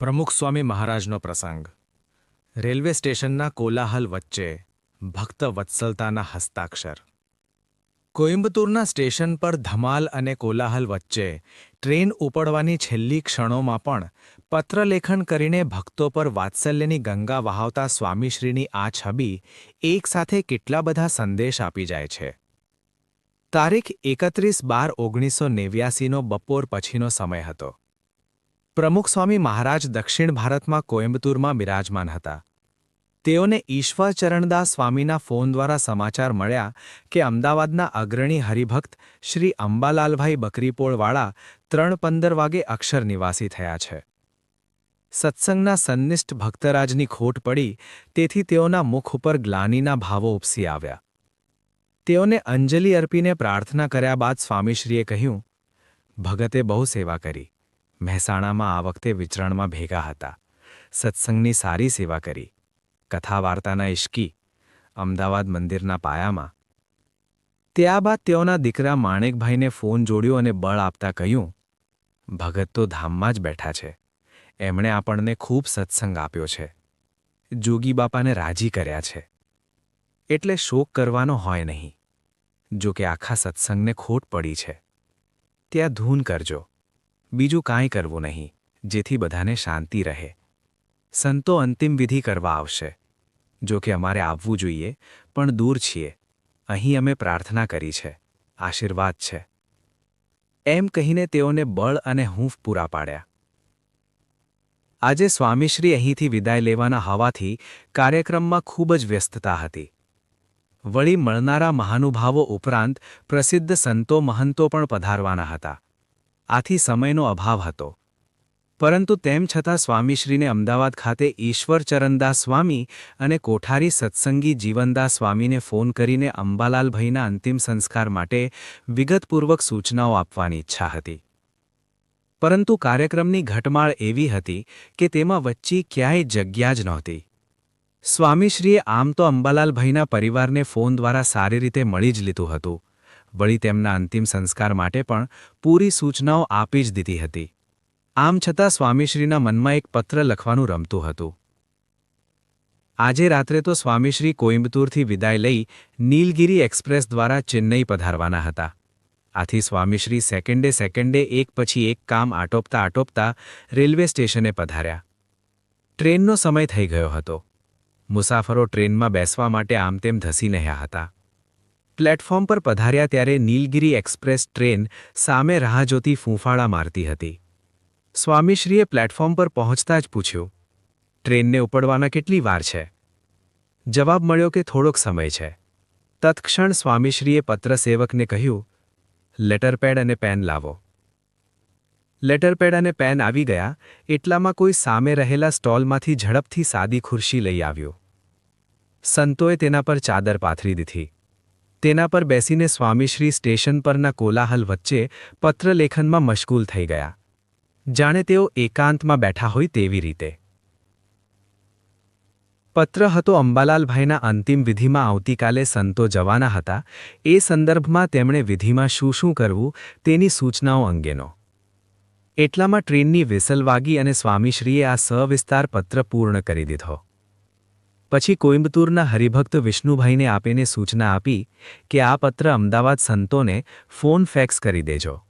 પ્રમુખ સ્વામી મહારાજનો પ્રસંગ. રેલવે સ્ટેશનના કોલાહલ વચ્ચે ભક્ત વત્સલતાના હસ્તાક્ષર. કોઇમ્બતુરના સ્ટેશન પર ધમાલ અને કોલાહલ વચ્ચે ટ્રેન ઉપડવાની છેલ્લી ક્ષણોમાં પણ પત્રલેખન કરીને ભક્તો પર વાત્સલ્યની ગંગા વહાવતા સ્વામીશ્રીની આ છબી એકસાથે કેટલા બધા સંદેશ આપી જાય છે. તારીખ એકત્રીસ બાર ઓગણીસો નેવ્યાસીનો બપોર પછીનો સમય હતો. પ્રમુખ સ્વામી મહારાજ દક્ષિણ ભારતમાં કોયમ્બતુરમાં બિરાજમાન હતા. તેઓને ઈશ્વર ચરણદાસ સ્વામીના ફોન દ્વારા સમાચાર મળ્યા કે અમદાવાદના અગ્રણી હરિભક્ત શ્રી અંબાલાલભાઈ બકરીપોળવાળા ત્રણ પંદર વાગે અક્ષર નિવાસી થયા છે. સત્સંગના સન્નિષ્ઠ ભક્તરાજની ખોટ પડી, તેથી તેઓના મુખ ઉપર ગ્લાનીના ભાવો ઉપસી આવ્યા. તેઓને અંજલિ અર્પીને પ્રાર્થના કર્યા બાદ સ્વામીશ્રીએ કહ્યું, ભગતે બહુ સેવા કરી. મહેસાણામાં આ વખતે વિચરણમાં ભેગા હતા. સત્સંગની સારી સેવા કરી. કથા વાર્તાના ઇશ્કી અમદાવાદ મંદિરના પાયામાં. ત્યારબાદ તેઓના દીકરા માણેકભાઈને ફોન જોડ્યો અને બળ આપતા કહ્યું, ભગત તો ધામમાં જ બેઠા છે. એમણે આપણને ખૂબ સત્સંગ આપ્યો છે. જોગી બાપાને રાજી કર્યા છે. એટલે શોક કરવાનો હોય નહીં. જો કે આખા સત્સંગને ખોટ પડી છે. ત્યાં ધૂન કરજો. બીજું કાંઈ કરવું નહીં, જેથી બધાને શાંતિ રહે. સંતો અંતિમ વિધિ કરવા આવશે. જો કે અમારે આવવું જોઈએ, પણ દૂર છીએ. અહીં અમે પ્રાર્થના કરી છે. આશીર્વાદ છે. એમ કહીને તેઓને બળ અને હૂંફ પૂરા પાડ્યા. આજે સ્વામીશ્રી અહીંથી વિદાય લેવાના હોવાથી કાર્યક્રમમાં ખૂબ જ વ્યસ્તતા હતી. વળી મળનારા મહાનુભાવો ઉપરાંત પ્રસિદ્ધ સંતો મહંતો પણ પધારવાના હતા. આથી સમયનો અભાવ હતો. પરંતુ તેમ છતાં સ્વામીશ્રીને અમદાવાદ ખાતે ઈશ્વર ચરણદાસ સ્વામી અને કોઠારી સત્સંગી જીવનદાસ સ્વામીને ફોન કરીને અંબાલાલભાઈના અંતિમ સંસ્કાર માટે વિગતપૂર્વક સૂચનાઓ આપવાની ઈચ્છા હતી. પરંતુ કાર્યક્રમની ઘટમાળ એવી હતી કે તેમાં વચ્ચે ક્યાંય જગ્યા જ નહોતી. સ્વામીશ્રીએ આમ તો અંબાલાલભાઈના પરિવારને ફોન દ્વારા સારી રીતે મળી જ લીધું હતું. વળી તેમના અંતિમ સંસ્કાર માટે પણ પૂરી સૂચનાઓ આપી જ દીધી હતી. આમ છતાં સ્વામીશ્રીના મનમાં એક પત્ર લખવાનું રમતું હતું. આજે રાત્રે તો સ્વામીશ્રી કોઇમ્બતુરથી વિદાય લઈ નીલગિરી એક્સપ્રેસ દ્વારા ચેન્નઈ પધારવાના હતા. આથી સ્વામીશ્રી સેકન્ડે સેકન્ડે એક પછી એક કામ આટોપતા આટોપતા રેલવે સ્ટેશને પધાર્યા. ટ્રેનનો સમય થઈ ગયો હતો. મુસાફરો ટ્રેનમાં બેસવા માટે આમતેમ ધસી રહ્યા હતા. પ્લેટફોર્મ પર પધાર્યા ત્યારે નીલગિરી એક્સપ્રેસ ટ્રેન સામે રાહ જોતી ફૂંફાળા મારતી હતી. સ્વામીશ્રીએ પ્લેટફોર્મ પર પહોંચતા જ પૂછ્યું, ટ્રેનને ઉપડવાના કેટલી વાર છે? જવાબ મળ્યો કે થોડોક સમય છે. તત્ક્ષણ સ્વામીશ્રીએ પત્રસેવકને કહ્યું, લેટરપેડ અને પેન લાવો. લેટરપેડ અને પેન આવી ગયા, એટલામાં કોઈ સામે રહેલા સ્ટોલમાંથી ઝડપથી સાદી ખુરશી લઈ આવ્યો. સંતોએ તેના પર ચાદર પાથરી દીધી. તેના પર બેસીને સ્વામીશ્રી સ્ટેશન પરના કોલાહલ વચ્ચે પત્રલેખનમાં મશગુલ થઈ ગયા. જાણે તેઓ એકાંતમાં બેઠા હોય તેવી રીતે. પત્ર હતો અંબાલાલભાઈના અંતિમ વિધિમાં આવતીકાલે સંતો જવાના હતા. એ સંદર્ભમાં તેમણે વિધિમાં શું શું કરવું તેની સૂચનાઓ અંગેનો. એટલામાં ટ્રેનની વિસલ વાગી અને સ્વામીશ્રીએ આ સવિસ્તાર પત્ર પૂર્ણ કરી દીધો. પછી કોઇમ્બતુરના હરિભક્ત વિષ્ણુભાઈને આપીને સૂચના આપી કે આ પત્ર અમદાવાદ સંતોને ફોન ફેક્સ કરી દેજો.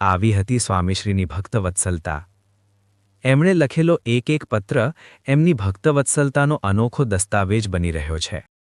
આવી હતી સ્વામીશ્રીની ભક્તવત્સલતા. એમણે લખેલો એક એક પત્ર એમની ભક્તવત્સલતાનો અનોખો દસ્તાવેજ બની રહ્યો છે.